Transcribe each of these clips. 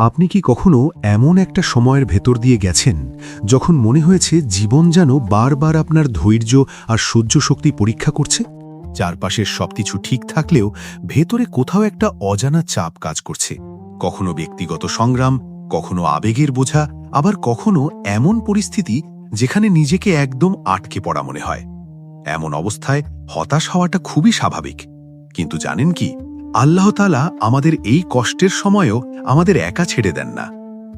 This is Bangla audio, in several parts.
আপনি কি কখনো এমন একটা সময়ের ভেতর দিয়ে গেছেন যখন মনে হয়েছে জীবন যেন বারবার আপনার ধৈর্য আর সহ্য শক্তি পরীক্ষা করছে? চারপাশের সবকিছু ঠিক থাকলেও ভেতরে কোথাও একটা অজানা চাপ কাজ করছে। কখনো ব্যক্তিগত সংগ্রাম, কখনো আবেগের বোঝা, আবার কখনো এমন পরিস্থিতি যেখানে নিজেকে একদম আটকে পড়া মনে হয়। এমন অবস্থায় হতাশ হওয়াটা খুবই স্বাভাবিক। কিন্তু জানেন কি? আল্লাহ তালা আমাদের এই কষ্টের সময়ও আমাদের একা ছেড়ে দেন না।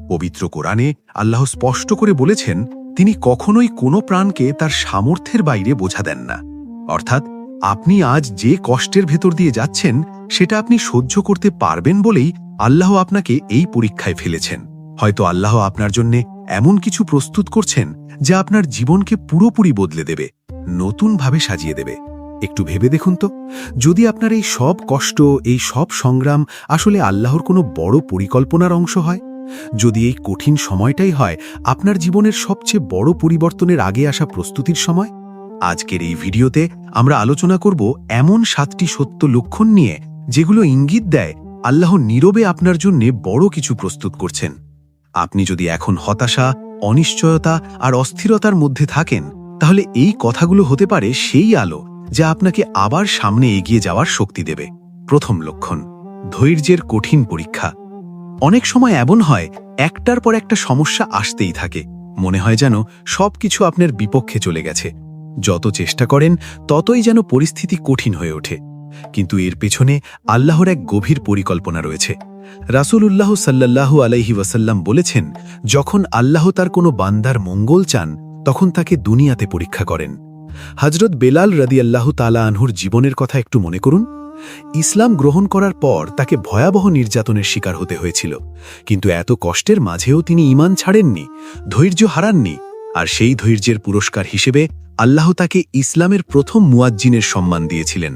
পবিত্র কোরআনে আল্লাহ স্পষ্ট করে বলেছেন, তিনি কখনোই কোনো প্রাণকে তার সামর্থ্যের বাইরে বোঝা দেন না। অর্থাৎ, আপনি আজ যে কষ্টের ভেতর দিয়ে যাচ্ছেন, সেটা আপনি সহ্য করতে পারবেন বলেই আল্লাহ আপনাকে এই পরীক্ষায় ফেলেছেন। হয়তো আল্লাহ আপনার জন্যে এমন কিছু প্রস্তুত করছেন, যা আপনার জীবনকে পুরোপুরি বদলে দেবে, নতুনভাবে সাজিয়ে দেবে। একটু ভেবে দেখুন তো। যদি আপনার এই সব কষ্ট, এই সব সংগ্রাম আসলে আল্লাহর কোনো বড় পরিকল্পনার অংশ হয়? যদি এই কঠিন সময়টাই হয় আপনার জীবনের সবচেয়ে বড় পরিবর্তনের আগে আসা প্রস্তুতির সময়? আজকের এই ভিডিওতে আমরা আলোচনা করব এমন সাতটি সত্য লক্ষণ নিয়ে, যেগুলো ইঙ্গিত দেয় আল্লাহ নীরবে আপনার জন্য বড় কিছু প্রস্তুত করছেন। আপনি যদি এখন হতাশা, অনিশ্চয়তা আর অস্থিরতার মধ্যে থাকেন, তাহলে এই কথাগুলো হতে পারে সেই আলো যা আপনাকে আবার সামনে এগিয়ে যাওয়ার শক্তি দেবে। প্রথম লক্ষণ, ধৈর্যের কঠিন পরীক্ষা। অনেক সময় এমন হয়, একটার পর একটা সমস্যা আসতেই থাকে। মনে হয় যেন সবকিছু আপনার বিপক্ষে চলে গেছে। যত চেষ্টা করেন, ততই যেন পরিস্থিতি কঠিন হয়ে ওঠে। কিন্তু এর পেছনে আল্লাহর এক গভীর পরিকল্পনা রয়েছে। রাসূলুল্লাহ সাল্লাল্লাহু আলাইহি ওয়াসাল্লাম বলেছেন, যখন আল্লাহ তার কোনো বান্দার মঙ্গল চান, তখন তাকে দুনিয়াতে পরীক্ষা করেন। হজরত বেলাল রদিয়াল্লাহু তালা আনহুর জীবনের কথা একটু মনে করুন। ইসলাম গ্রহণ করার পর তাকে ভয়াবহ নির্যাতনের শিকার হতে হয়েছিল। কিন্তু এত কষ্টের মাঝেও তিনি ইমান ছাড়েননি, ধৈর্য হারাননি আর সেই ধৈর্যের পুরস্কার হিসেবে আল্লাহ তাকে ইসলামের প্রথম মুয়াজ্জিনের সম্মান দিয়েছিলেন।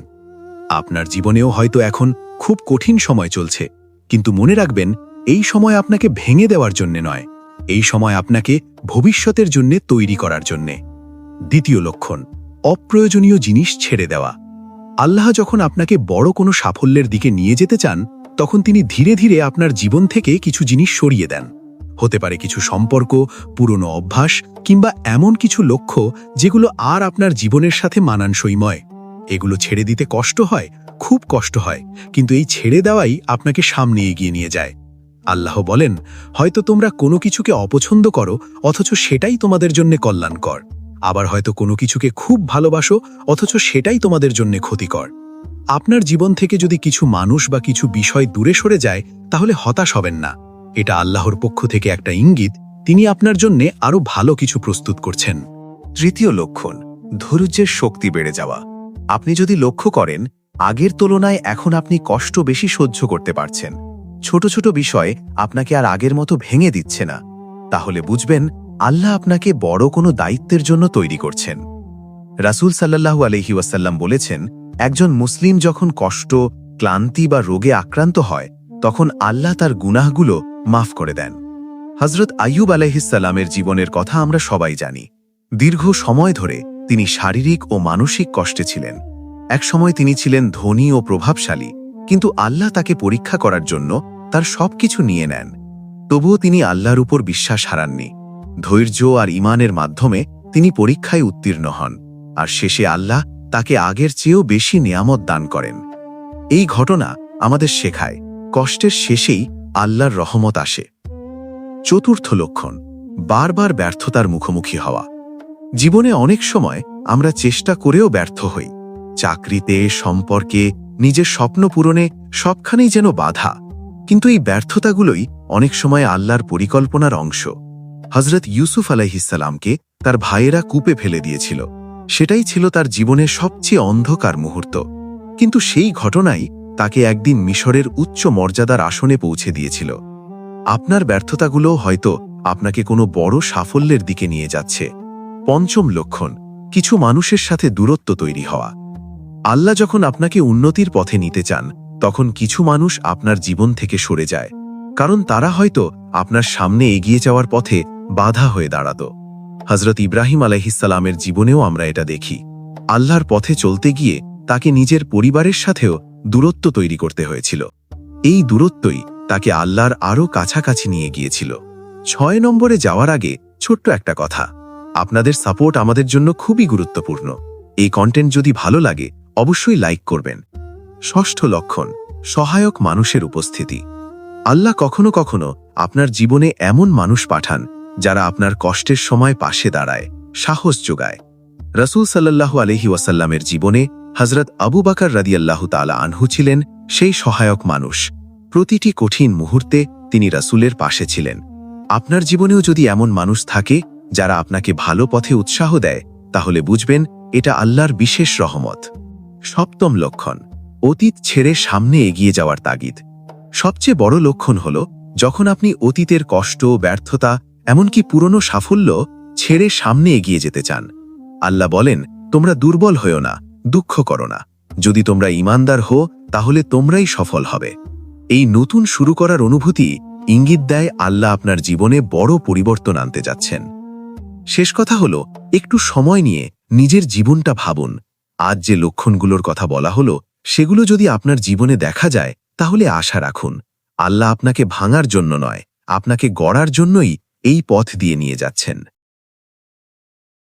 আপনার জীবনেও হয়তো এখন খুব কঠিন সময় চলছে, কিন্তু মনে রাখবেন, এই সময় আপনাকে ভেঙে দেওয়ার জন্যে নয়, এই সময় আপনাকে ভবিষ্যতের জন্যে তৈরি করার জন্যে। দ্বিতীয় লক্ষণ, অপ্রয়োজনীয় জিনিস ছেড়ে দেওয়া। আল্লাহ যখন আপনাকে বড় কোনো সাফল্যের দিকে নিয়ে যেতে চান, তখন তিনি ধীরে ধীরে আপনার জীবন থেকে কিছু জিনিস সরিয়ে দেন। হতে পারে কিছু সম্পর্ক, পুরনো অভ্যাস, কিংবা এমন কিছু লক্ষ্য যেগুলো আর আপনার জীবনের সাথে মানানসইময় এগুলো ছেড়ে দিতে কষ্ট হয়, খুব কষ্ট হয়, কিন্তু এই ছেড়ে দেওয়াই আপনাকে সামনে এগিয়ে নিয়ে যায়। আল্লাহ বলেন, হয়তো তোমরা কোনো কিছুকে অপছন্দ করো, অথচ সেটাই তোমাদের জন্য কল্যাণকর। আবার হয়তো কোনো কিছুকে খুব ভালোবাসো, অথচ সেটাই তোমাদের জন্য ক্ষতিকর। আপনার জীবন থেকে যদি কিছু মানুষ বা কিছু বিষয় দূরে সরে যায়, তাহলে হতাশ হবেন না। এটা আল্লাহর পক্ষ থেকে একটা ইঙ্গিত, তিনি আপনার জন্য আরও ভালো কিছু প্রস্তুত করছেন। তৃতীয় লক্ষণ, ধৈর্যের শক্তি বেড়ে যাওয়া। আপনি যদি লক্ষ্য করেন, আগের তুলনায় এখন আপনি কষ্ট বেশি সহ্য করতে পারছেন। ছোট ছোট বিষয় আপনাকে আর আগের মতো ভেঙে দিচ্ছে না। তাহলে বুঝবেন আল্লাহ আপনাকে বড় কোনো দায়িত্বের জন্য তৈরি করছেন। রাসূল সাল্লাল্লাহু আলহি ওয়াসাল্লাম বলেছেন, একজন মুসলিম যখন কষ্ট, ক্লান্তি বা রোগে আক্রান্ত হয়, তখন আল্লাহ তার গুনাহগুলো মাফ করে দেন। হজরত আইয়ুব আলাইহিসাল্লামের জীবনের কথা আমরা সবাই জানি। দীর্ঘ সময় ধরে তিনি শারীরিক ও মানসিক কষ্টে ছিলেন। একসময় তিনি ছিলেন ধনী ও প্রভাবশালী, কিন্তু আল্লাহ তাকে পরীক্ষা করার জন্য তার সবকিছু নিয়ে নেন। তবুও তিনি আল্লাহর উপর বিশ্বাস হারাননি। ধৈর্য আর ইমানের মাধ্যমে তিনি পরীক্ষায় উত্তীর্ণ হন, আর শেষে আল্লাহ তাকে আগের চেয়েও বেশি নিয়ামত দান করেন। এই ঘটনা আমাদের শেখায়, কষ্টের শেষেই আল্লাহর রহমত আসে। চতুর্থ লক্ষণ, বারবার ব্যর্থতার মুখোমুখি হওয়া। জীবনে অনেক সময় আমরা চেষ্টা করেও ব্যর্থ হই। চাকরিতে, সম্পর্কে, নিজের স্বপ্ন পূরণে সবখানেই যেন বাধা। কিন্তু এই ব্যর্থতাগুলোই অনেক সময় আল্লাহর পরিকল্পনার অংশ। হজরত ইউসুফ আলাইহিসাল্লামকে তার ভাইয়েরা কূপে ফেলে দিয়েছিল। সেটাই ছিল তার জীবনের সবচেয়ে অন্ধকার মুহূর্ত। কিন্তু সেই ঘটনাই তাকে একদিন মিশরের উচ্চ মর্যাদার আসনে পৌঁছে দিয়েছিল। আপনার ব্যর্থতাগুলো হয়তো আপনাকে কোনো বড় সাফল্যের দিকে নিয়ে যাচ্ছে। পঞ্চম লক্ষণ, কিছু মানুষের সাথে দূরত্ব তৈরি হওয়া। আল্লাহ যখন আপনাকে উন্নতির পথে নিতে চান, তখন কিছু মানুষ আপনার জীবন থেকে সরে যায়। কারণ তারা হয়তো আপনার সামনে এগিয়ে যাওয়ার পথে বাধা হয়ে দাঁড়াত। হজরত ইব্রাহিম আলাইহিসালামের জীবনেও আমরা এটা দেখি। আল্লাহর পথে চলতে গিয়ে তাকে নিজের পরিবারের সাথেও দূরত্ব তৈরি করতে হয়েছিল। এই দূরত্বই তাকে আল্লাহর আরও কাছাকাছি নিয়ে গিয়েছিল। ছয় নম্বরে যাওয়ার আগে ছোট্ট একটা কথা। আপনাদের সাপোর্ট আমাদের জন্য খুবই গুরুত্বপূর্ণ। এই কন্টেন্ট যদি ভালো লাগে, অবশ্যই লাইক করবেন। ষষ্ঠ লক্ষণ, সহায়ক মানুষের উপস্থিতি। আল্লাহ কখনো কখনো আপনার জীবনে এমন মানুষ পাঠান যারা আপনার কষ্টের সময় পাশে দাঁড়ায়, সাহস যোগায়। রসুল সাল্লাল্লাহু আলহি ওয়াসাল্লামের জীবনে হজরত আবু বাকার রাদিয়াল্লাহু তালা আনহু ছিলেন সেই সহায়ক মানুষ। প্রতিটি কঠিন মুহূর্তে তিনি রাসূলের পাশে ছিলেন। আপনার জীবনেও যদি এমন মানুষ থাকে, যারা আপনাকে ভালো পথে উৎসাহ দেয়, তাহলে বুঝবেন এটা আল্লাহর বিশেষ রহমত। সপ্তম লক্ষণ, অতীত ছেড়ে সামনে এগিয়ে যাওয়ার তাগিদ। সবচেয়ে বড় লক্ষণ হল, যখন আপনি অতীতের কষ্ট, ব্যর্থতা এমনকি পুরনো সাফল্য ছেড়ে সামনে এগিয়ে যেতে চান। আল্লাহ বলেন, তোমরা দুর্বল হও না, দুঃখ করো না। যদি তোমরা ইমানদার হো তাহলে তোমরাই সফল হবে। এই নতুন শুরু করার অনুভূতি ইঙ্গিত দেয় আল্লাহ আপনার জীবনে বড় পরিবর্তন আনতে যাচ্ছেন। শেষ কথা হল, একটু সময় নিয়ে নিজের জীবনটা ভাবুন। আজ যে লক্ষণগুলোর কথা বলা হলো, সেগুলো যদি আপনার জীবনে দেখা যায়, তাহলে আশা রাখুন, আল্লাহ আপনাকে ভাঙার জন্য নয়, আপনাকে গড়ার জন্যই এই পথ দিয়ে নিয়ে যাচ্ছেন।